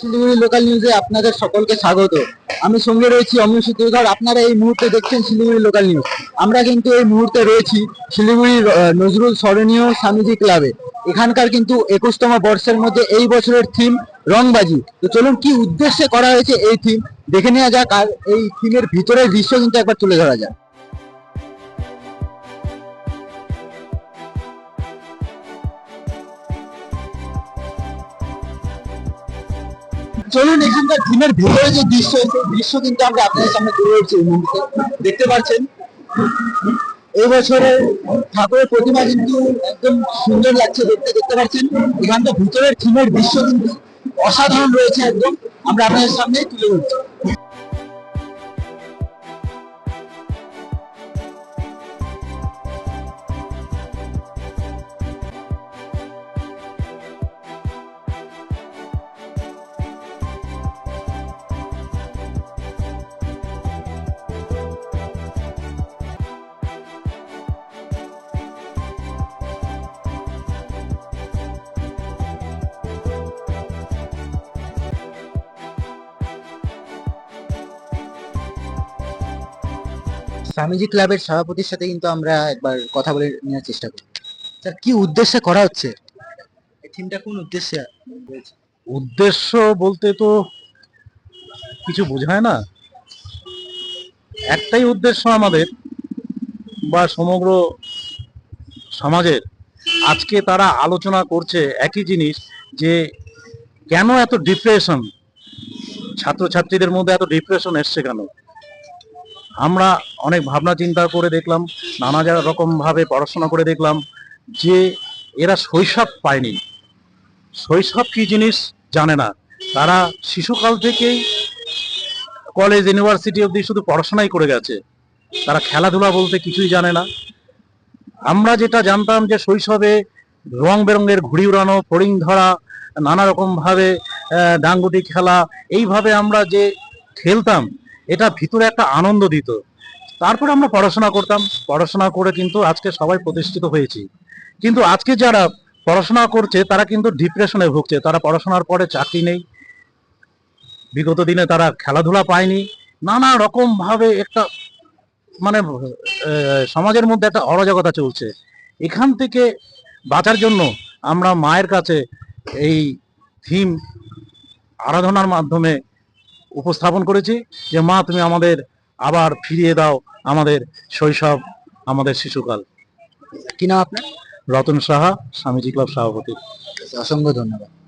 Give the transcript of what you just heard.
Siliguri local নিউজে আপনাদের সকলকে স্বাগত। আমি সঙ্গে রয়েছি অমিয় সূত্রধর আপনারা এই মুহূর্তে দেখছেন শিলিগুড়ি লোকাল নিউজ আমরা কিন্তু এই মুহূর্তে রয়েছি শিলিগুড়ির নজরুল স্মরণীয় স্বামীজি ক্লাবে এখানকার কিন্তু একুশতম বর্ষের মধ্যে এই বছরের থিম রংবাজি। তো চলুন, কি উদ্দেশ্যে করা হয়েছে এই থিম দেখে নেওয়া যাক, আর এই থিমের ভিতরের দৃশ্য কিন্তু একবার তুলে ধরা যাক। চলুন এখানকার থিমের ভিতরে যে দৃশ্য দৃশ্য কিন্তু আমরা আপনাদের সামনে তুলে ধরছি এই দেখতে পাচ্ছেন, এই বছরে ঠাকুরের প্রতিমা কিন্তু একদম সুন্দর লাগছে দেখতে দেখতে পাচ্ছেন। এখানকার ভিতরের থিমের দৃশ্য কিন্তু অসাধারণ রয়েছে একদম। আমরা আপনাদের সামনে তুলে ধরছি। স্বামীজি ক্লাবের সভাপতির সাথে কিন্তু আমরা একবার কথা বলে নেওয়ার চেষ্টা করি। স্যার, কি উদ্দেশ্যে করা হচ্ছে? এই থিমটা কোন উদ্দেশ্যে? উদ্দেশ্য বলতে তো কিছু বোঝায় না। একটাই উদ্দেশ্য আমাদের বা সমগ্র সমাজের। আজকে তারা আলোচনা করছে একই জিনিস যে কেন এত ডিপ্রেশন ছাত্রছাত্রীদের মধ্যে এত ডিপ্রেশন এসছে কেন? আমরা অনেক ভাবনা চিন্তা করে দেখলাম, নানা যারা রকম ভাবে পড়াশোনা করে দেখলাম, যে এরা শৈশব পায়নি। শৈশব কি জিনিস জানে না। তারা শিশুকাল থেকেই কলেজ ইউনিভার্সিটি অবধি শুধু পড়াশোনাই করে গেছে। তারা খেলাধুলা বলতে কিছুই জানে না। আমরা যেটা জানতাম যে শৈশবে রং বেরঙের ঘুড়ি উড়ানো, ফড়িং ধরা, নানা রকম ভাবে ডাঙ্গুটি খেলা, এইভাবে আমরা যে খেলতাম এটা ভিতরে একটা আনন্দ দিত। তারপরে আমরা পড়াশোনা করতাম। পড়াশোনা করে কিন্তু আজকে সবাই প্রতিষ্ঠিত হয়েছি। কিন্তু আজকে যারা পড়াশোনা করছে, তারা কিন্তু ডিপ্রেশনে ভুগছে। তারা পড়াশোনার পরে চাকরি নেই। বিগত দিনে তারা খেলাধুলা পায়নি। নানা রকম ভাবে একটা মানে সমাজের মধ্যে একটা অরাজকতা চলছে। এখান থেকে বাঁচার জন্য আমরা মায়ের কাছে এই থিম আরাধনার মাধ্যমে উপস্থাপন করেছি যে মা তুমি আমাদের আবার ফিরিয়ে দাও আমাদের শৈশব আমাদের শিশুকাল। কি নাম আপনার? রতন সাহা স্বামীজি ক্লাব সভাপতি। অসংখ্য ধন্যবাদ।